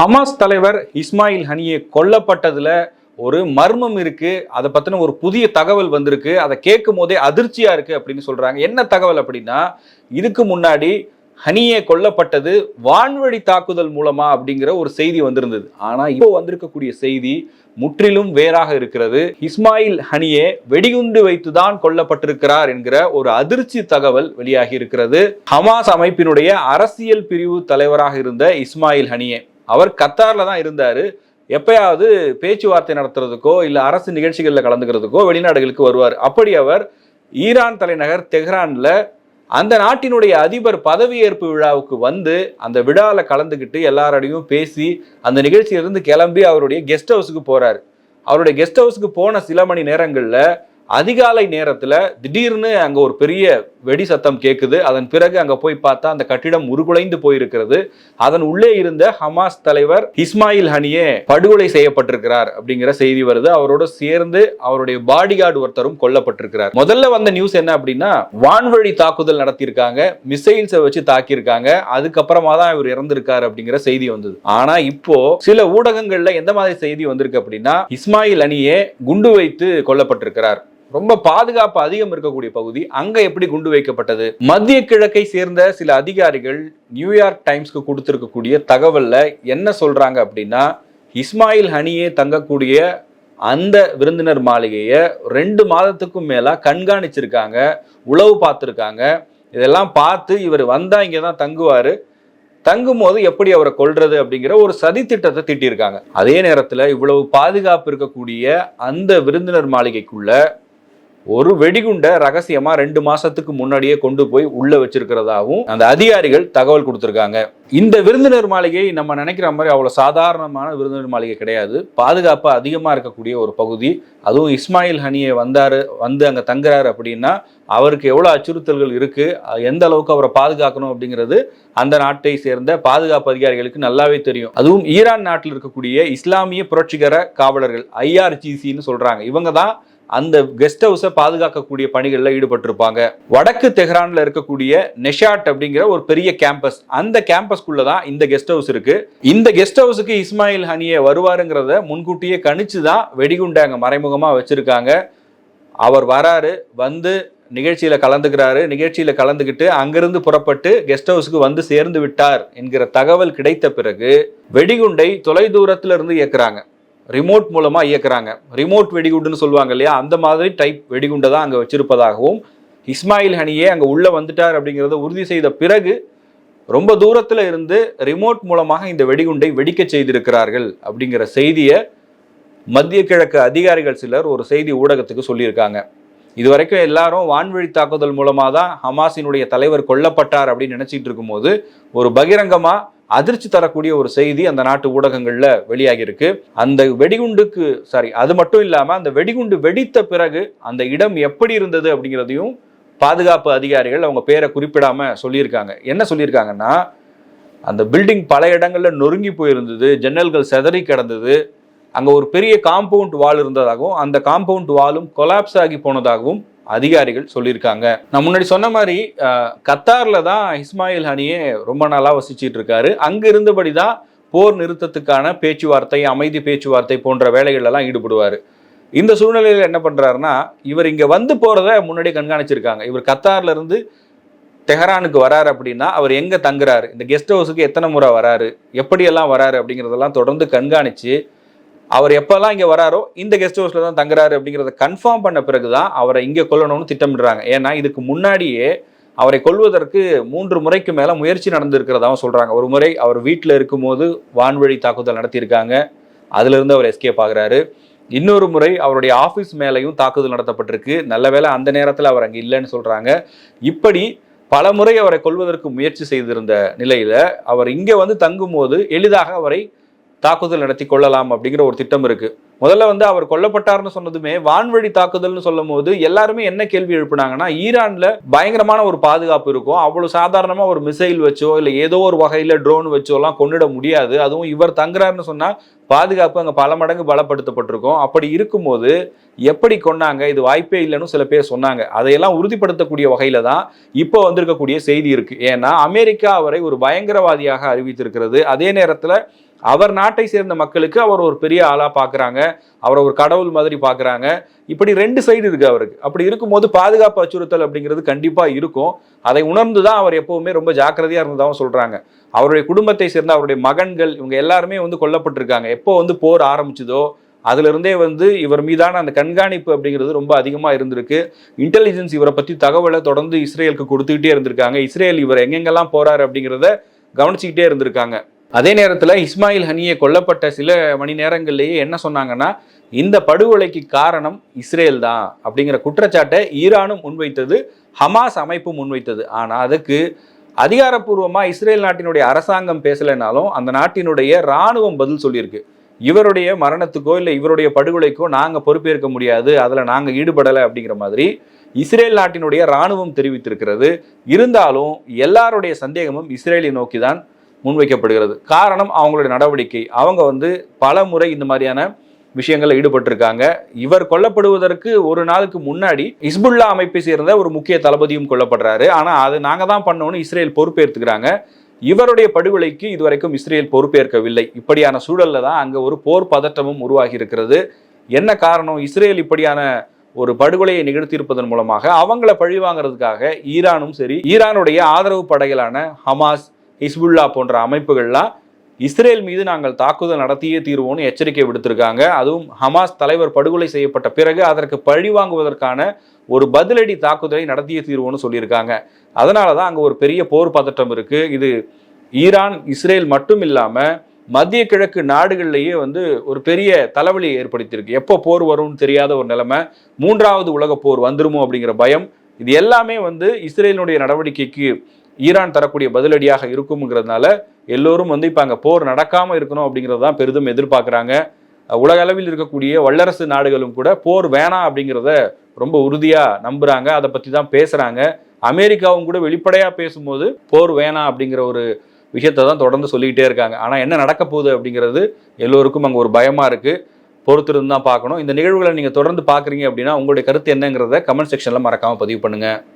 Hamas தலைவர் இஸ்மாயில் ஹனியே கொல்லப்பட்டதுல ஒரு மர்மம் இருக்கு. அதை பத்தின ஒரு புதிய தகவல் வந்திருக்கு. அதை கேட்கும் போதே அதிர்ச்சியா இருக்கு அப்படின்னு சொல்றாங்க. என்ன தகவல் அப்படின்னா இதுக்கு முன்னாடி ஹனியே கொல்லப்பட்டது வான்வழி தாக்குதல் மூலமா அப்படிங்கிற ஒரு செய்தி வந்திருந்தது. ஆனா இப்போ வந்திருக்கக்கூடிய செய்தி முற்றிலும் வேறாக இருக்கிறது. இஸ்மாயில் ஹனியே வெடிகுண்டு வைத்துதான் கொல்லப்பட்டிருக்கிறார் என்கிற ஒரு அதிர்ச்சி தகவல் வெளியாகி இருக்கிறது. ஹமாஸ் அமைப்பினுடைய அரசியல் பிரிவு தலைவராக இருந்த இஸ்மாயில் ஹனியே. அவர் கத்தாரில் தான் இருந்தார். எப்பயாவது பேச்சுவார்த்தை நடத்துறதுக்கோ இல்லை அரசு நிகழ்ச்சிகளில் கலந்துக்கிறதுக்கோ வெளிநாடுகளுக்கு வருவார். அப்படி அவர் ஈரான் தலைநகர் தெஹ்ரானில் அந்த நாட்டினுடைய அதிபர் பதவியேற்பு விழாவுக்கு வந்து அந்த விழாவில் கலந்துக்கிட்டு எல்லாரோடையும் பேசி அந்த நிகழ்ச்சியிலிருந்து கிளம்பி அவருடைய கெஸ்ட் ஹவுஸுக்கு போகிறார் அவருடைய கெஸ்ட் ஹவுஸுக்கு போன சில மணி நேரங்களில் அதிகாலை நேரத்தில் திடீர்னு அங்கே ஒரு பெரிய வெடி சத்தம் கேட்குது அதன் பிறகு அங்கே போய் பார்த்தா அந்த கட்டிடம் உருகுலைந்து போயிருக்கிறது. அதன் உள்ளே இருந்த ஹமாஸ் தலைவர் இஸ்மாயில் ஹனியே படுகொலை செய்யப்பட்டிருக்கிறார் அப்படிங்கிற செய்தி வருது. அவரோட சேர்ந்து அவருடைய பாடி கார்டு ஒருத்தரும் கொல்லப்பட்டிருக்கிறார். முதல்ல வந்த நியூஸ் என்ன அப்படின்னா வான்வழி தாக்குதல் நடத்தியிருக்காங்க. மிசைல்ஸை வச்சு தாக்கியிருக்காங்க. அதுக்கப்புறமா தான் இவர் இறந்திருக்காரு அப்படிங்கிற செய்தி வந்தது. ஆனா இப்போ சில ஊடகங்கள்ல எந்த மாதிரி செய்தி வந்திருக்கு அப்படின்னா இஸ்மாயில் அணியே குண்டு வைத்து கொல்லப்பட்டிருக்கிறார். ரொம்ப பாதுகாப்பு அதிகம் இருக்கக்கூடிய பகுதி அங்க எப்படி குண்டு வைக்கப்பட்டது? மத்திய கிழக்கை சேர்ந்த சில அதிகாரிகள் நியூயார்க் டைம்ஸ்க்கு கொடுத்திருக்கக்கூடிய தகவல்ல என்ன சொல்றாங்க அப்படின்னா இஸ்மாயில் ஹனியே தங்கக்கூடிய அந்த விருந்தினர் மாளிகையை ரெண்டு மாதத்துக்கும் மேலா கண்காணிச்சிருக்காங்க உளவு பார்த்துருக்காங்க. இதெல்லாம் பார்த்து இவர் வந்தா இங்கே தான் தங்குவார். தங்கும் போது எப்படி அவரை கொள்றது அப்படிங்கிற ஒரு சதி திட்டத்தை திட்டியிருக்காங்க. அதே நேரத்தில் இவ்வளவு பாதுகாப்பு இருக்கக்கூடிய அந்த விருந்தினர் மாளிகைக்குள்ள ஒரு வெடிகுண்டை ரகசியமா ரெண்டு மாசத்துக்கு முன்னாடியே கொண்டு போய் உள்ள வச்சிருக்கிறதாவும் அந்த அதிகாரிகள் தகவல் கொடுத்திருக்காங்க. இந்த விருந்தினர் மாளிகை நம்ம நினைக்கிற மாதிரி அவ்வளவு சாதாரணமான விருந்தினர் மாளிகை கிடையாது. பாதுகாப்பு அதிகமா இருக்கக்கூடிய ஒரு பகுதி. அதுவும் இஸ்மாயில் ஹனியை வந்தாரு வந்து அங்க தங்குறாரு அப்படின்னா அவருக்கு எவ்வளவு அச்சுறுத்தல்கள் இருக்கு எந்த அளவுக்கு அவரை பாதுகாக்கணும் அப்படிங்கிறது அந்த நாட்டை சேர்ந்த பாதுகாப்பு அதிகாரிகளுக்கு நல்லாவே தெரியும். அதுவும் ஈரான் நாட்டில் இருக்கக்கூடிய இஸ்லாமிய புரட்சிகர காவலர்கள் ஐஆர்ஜிசின்னு சொல்றாங்க. இவங்க தான் அந்த கெஸ்ட் ஹவுஸை பாதுகாக்கக்கூடிய பணிகளில் ஈடுபட்டிருப்பாங்க. வடக்கு தெஹ்ரானில் இருக்கக்கூடிய நெஷாட் அப்படிங்கிற ஒரு பெரிய கேம்பஸ் அந்த கேம்பஸ்க்குள்ள தான் இந்த கெஸ்ட் ஹவுஸ் இருக்கு. இந்த கெஸ்ட் ஹவுஸுக்கு இஸ்மாயில் ஹனியை வருவாருங்கிறத முன்கூட்டியே கணிச்சு தான் வெடிகுண்டை அங்கே மறைமுகமாக வச்சுருக்காங்க. அவர் வராரு வந்து நிகழ்ச்சியில் கலந்துக்கிறாரு. நிகழ்ச்சியில் கலந்துக்கிட்டு அங்கிருந்து புறப்பட்டு கெஸ்ட் ஹவுஸுக்கு வந்து சேர்ந்து விட்டார் என்கிற தகவல் கிடைத்த பிறகு வெடிகுண்டை தொலைதூரத்துல இருந்து இயக்குறாங்க. ரிமோட் மூலமாக இயக்குறாங்க. ரிமோட் வெடிகுண்டுன்னு சொல்லுவாங்க இல்லையா? அந்த மாதிரி டைப் வெடிகுண்டை தான் அங்கே வச்சிருப்பதாகவும் இஸ்மாயில் ஹனியே அங்கே உள்ளே வந்துட்டார் அப்படிங்கிறத உறுதி செய்த பிறகு ரொம்ப தூரத்தில் இருந்து ரிமோட் மூலமாக இந்த வெடிகுண்டை வெடிக்க செய்திருக்கிறார்கள் அப்படிங்கிற செய்தியை மத்திய கிழக்கு அதிகாரிகள் சிலர் ஒரு செய்தி ஊடகத்துக்கு சொல்லியிருக்காங்க. இதுவரைக்கும் எல்லாரும் வான்வழி தாக்குதல் மூலமாக தான் ஹமாஸினுடைய தலைவர் கொல்லப்பட்டார் அப்படின்னு நினச்சிட்டு இருக்கும்போது ஒரு பகிரங்கமாக அதிர்ச்சி தரக்கூடிய ஒரு செய்தி அந்த நாட்டு ஊடகங்களில் வெளியாகி இருக்கு அந்த வெடிகுண்டுக்கு சாரி அது மட்டும் இல்லாமல் அந்த வெடிகுண்டு வெடித்த பிறகு அந்த இடம் எப்படி இருந்தது அப்படிங்கிறதையும் பாதுகாப்பு அதிகாரிகள் அவங்க பேரை குறிப்பிடாமல் சொல்லியிருக்காங்க. என்ன சொல்லியிருக்காங்கன்னா அந்த பில்டிங் பல இடங்களில் நொறுங்கி போயிருந்தது ஜன்னல்கள் செதறி கிடந்தது. அங்கே ஒரு பெரிய காம்பவுண்ட் வால் இருந்ததாகவும் அந்த காம்பவுண்ட் வாலும் கொலாப்ஸ் ஆகி போனதாகவும் அதிகாரிகள் சொல்லியிருக்காங்க. நான் முன்னாடி சொன்ன மாதிரி கத்தாரில் தான் இஸ்மாயில் ஹனியே ரொம்ப நாளாக வசிச்சிட்டு இருக்காரு. அங்கே இருந்தபடி தான் போர் நிறுத்தத்துக்கான பேச்சுவார்த்தை அமைதி பேச்சுவார்த்தை போன்ற வேலைகளெல்லாம் ஈடுபடுவார். இந்த சூழ்நிலையில் என்ன பண்ணுறாருன்னா இவர் இங்கே வந்து போகிறத முன்னாடி கண்காணிச்சிருக்காங்க. இவர் கத்தார்ல இருந்து தெஹரானுக்கு வராரு அப்படின்னா அவர் எங்கே தங்குறாரு? இந்த கெஸ்ட் ஹவுஸுக்கு எத்தனை முறை வராரு? எப்படியெல்லாம் வராரு அப்படிங்கிறதெல்லாம் தொடர்ந்து கண்காணித்து அவர் எப்பெல்லாம் இங்கே வராரோ இந்த கெஸ்ட் ஹவுஸில் தான் தங்குறாரு அப்படிங்கிறத கன்ஃபார்ம் பண்ண பிறகு தான் அவரை இங்கே கொல்லணும்னு திட்டமிடுறாங்க. ஏன்னா இதுக்கு முன்னாடியே அவரை கொல்வதற்கு மூன்று முறைக்கு மேலே முயற்சி நடந்திருக்கிறதாவும் சொல்கிறாங்க ஒரு முறை அவர் வீட்டில் இருக்கும்போது வான்வழி தாக்குதல் நடத்தியிருக்காங்க. அதுலேருந்து அவர் எஸ்கேப் ஆகுறாரு. இன்னொரு முறை அவருடைய ஆஃபீஸ் மேலையும் தாக்குதல் நடத்தப்பட்டிருக்கு. நல்ல வேளை அந்த நேரத்தில் அவர் அங்கே இல்லைன்னு சொல்கிறாங்க இப்படி பல முறை அவரை கொல்வதற்கு முயற்சி செய்திருந்த நிலையில் அவர் இங்கே வந்து தங்கும்போது எளிதாக அவரை தாக்குதல் நடத்தி கொள்ளலாம் அப்படிங்கிற ஒரு திட்டம் இருக்கு. முதல்ல வந்து அவர் கொல்லப்பட்டார்னு சொன்னதுமே வான்வழி தாக்குதல்னு சொல்லும் போது எல்லாருமே என்ன கேள்வி எழுப்பினாங்கன்னா ஈரான்ல பயங்கரமான ஒரு பாதுகாப்பு இருக்கும். அவ்வளவு சாதாரணமா ஒரு மிசைல் வச்சோ இல்ல ஏதோ ஒரு வகையில ட்ரோன் வச்சோ எல்லாம் கொண்டுட முடியாது. அதுவும் இவர் தங்குறாருன்னு சொன்னா பாதுகாப்பு அங்க பல மடங்கு பலப்படுத்தப்பட்டிருக்கும். அப்படி இருக்கும்போது எப்படி கொண்டாங்க இது வாய்ப்பே இல்லைன்னு சில பேர் சொன்னாங்க. அதையெல்லாம் உறுதிப்படுத்தக்கூடிய வகையில தான் இப்போ வந்திருக்கக்கூடிய செய்தி இருக்கு. ஏன்னா அமெரிக்கா அவரை ஒரு பயங்கரவாதியாக அறிவித்திருக்கிறது. அதே நேரத்துல அவர் நாட்டை சேர்ந்த மக்களுக்கு அவர் ஒரு பெரிய ஆளாக பார்க்குறாங்க அவரை ஒரு கடவுள் மாதிரி பார்க்குறாங்க இப்படி ரெண்டு சைடு இருக்கு அவருக்கு. அப்படி இருக்கும்போது பாதுகாப்பு அச்சுறுத்தல் அப்படிங்கிறது கண்டிப்பாக இருக்கும். அதை உணர்ந்து தான் அவர் எப்பவுமே ரொம்ப ஜாக்கிரதையாக இருந்ததாகவும் சொல்கிறாங்க அவருடைய குடும்பத்தை சேர்ந்த அவருடைய மகன்கள் இவங்க எல்லாருமே வந்து கொல்லப்பட்டிருக்காங்க. எப்போ வந்து போர் ஆரம்பிச்சதோ அதுலருந்தே வந்து இவர் மீதான அந்த கண்காணிப்பு அப்படிங்கிறது ரொம்ப அதிகமாக இருந்திருக்கு. இன்டெலிஜென்ஸ் இவரை பற்றி தகவலை தொடர்ந்து இஸ்ரேலுக்கு கொடுத்துக்கிட்டே இருந்திருக்காங்க. இஸ்ரேல் இவர் எங்கெங்கெல்லாம் போகிறாரு அப்படிங்கிறத கவனிச்சுக்கிட்டே இருந்திருக்காங்க. அதே நேரத்தில் இஸ்மாயில் ஹனியை கொல்லப்பட்ட சில மணி நேரங்கள்லேயே என்ன சொன்னாங்கன்னா இந்த படுகொலைக்கு காரணம் இஸ்ரேல் தான் அப்படிங்கிற குற்றச்சாட்டை ஈரானும் முன்வைத்தது ஹமாஸ் அமைப்பு முன்வைத்தது. ஆனால் அதுக்கு அதிகாரப்பூர்வமாக இஸ்ரேல் நாட்டினுடைய அரசாங்கம் பேசலைனாலும் அந்த நாட்டினுடைய ராணுவம் பதில் சொல்லியிருக்கு. இவருடைய மரணத்துக்கோ இல்லை இவருடைய படுகொலைக்கோ நாங்கள் பொறுப்பேற்க முடியாது அதில் நாங்கள் ஈடுபடலை அப்படிங்கிற மாதிரி இஸ்ரேல் நாட்டினுடைய ராணுவம் தெரிவித்திருக்கிறது. இருந்தாலும் எல்லாருடைய சந்தேகமும் இஸ்ரேலை நோக்கி தான் முன்வைக்கப்படுகிறது. காரணம் அவங்களுடைய நடவடிக்கை. அவங்க வந்து பல முறை இந்த மாதிரியான விஷயங்களில் ஈடுபட்டிருக்காங்க. இவர் கொல்லப்படுவதற்கு ஒரு நாளுக்கு முன்னாடி இஸ்புல்லா அமைப்பை சேர்ந்த ஒரு முக்கிய தளபதியும் கொல்லப்படுறாரு. ஆனால் அது நாங்கள் தான் பண்ணோம்னு இஸ்ரேல் பொறுப்பேற்றுக்கிறாங்க. இவருடைய படுகொலைக்கு இதுவரைக்கும் இஸ்ரேல் பொறுப்பேற்கவில்லை. இப்படியான சூழல்ல தான் அங்கே ஒரு போர் பதற்றமும் உருவாகி இருக்கிறது. என்ன காரணம்? இஸ்ரேல் இப்படியான ஒரு படுகொலையை நிகழ்த்தியிருப்பதன் மூலமாக அவங்கள பழிவாங்கிறதுக்காக ஈரானும் சரி ஈரானுடைய ஆதரவு படைகளான ஹமாஸ் ஹிஸ்புல்லா போன்ற அமைப்புகள்லாம் இஸ்ரேல் மீது நாங்கள் தாக்குதல் நடத்தியே தீர்வோம்னு எச்சரிக்கை விடுத்திருக்காங்க. அதுவும் ஹமாஸ் தலைவர் படுகொலை செய்யப்பட்ட பிறகு அதற்கு பழி வாங்குவதற்கான ஒரு பதிலடி தாக்குதலை நடத்தியே தீர்வோம்னு சொல்லியிருக்காங்க. அதனால தான் அங்கே ஒரு பெரிய போர் பதட்டம் இருக்கு. இது ஈரான் இஸ்ரேல் மட்டும் இல்லாமல் மத்திய கிழக்கு நாடுகள்லேயே வந்து ஒரு பெரிய தலைவலியை ஏற்படுத்தியிருக்கு. எப்போ போர் வரும்னு தெரியாத ஒரு நிலைமை மூன்றாவது உலக போர் வந்துருமோ அப்படிங்கிற பயம் இது எல்லாமே வந்து இஸ்ரேலினுடைய நடவடிக்கைக்கு ஈரான் தரக்கூடிய பதிலடியாக இருக்குங்கிறதுனால எல்லோரும் வந்து இப்போ அங்கே போர் நடக்காமல் இருக்கணும் அப்படிங்கிறது தான் பெரிதும் எதிர்பார்க்குறாங்க. உலக அளவில் இருக்கக்கூடிய வல்லரசு நாடுகளும் கூட போர் வேணாம் அப்படிங்கிறத ரொம்ப உறுதியாக நம்புகிறாங்க அதை பற்றி தான் பேசுகிறாங்க அமெரிக்காவும் கூட வெளிப்படையாக பேசும்போது போர் வேணாம் அப்படிங்கிற ஒரு விஷயத்தை தான் தொடர்ந்து சொல்லிக்கிட்டே இருக்காங்க. ஆனால் என்ன நடக்க போகுது அப்படிங்கிறது எல்லோருக்கும் அங்கே ஒரு பயமாக இருக்குது பொறுத்திருந்து தான் பார்க்கணும். இந்த நிகழ்வுகளை நீங்கள் தொடர்ந்து பார்க்குறீங்க அப்படின்னா உங்களுடைய கருத்து என்னங்கிறத கமெண்ட் செக்ஷனில் மறக்காமல் பதிவு பண்ணுங்கள்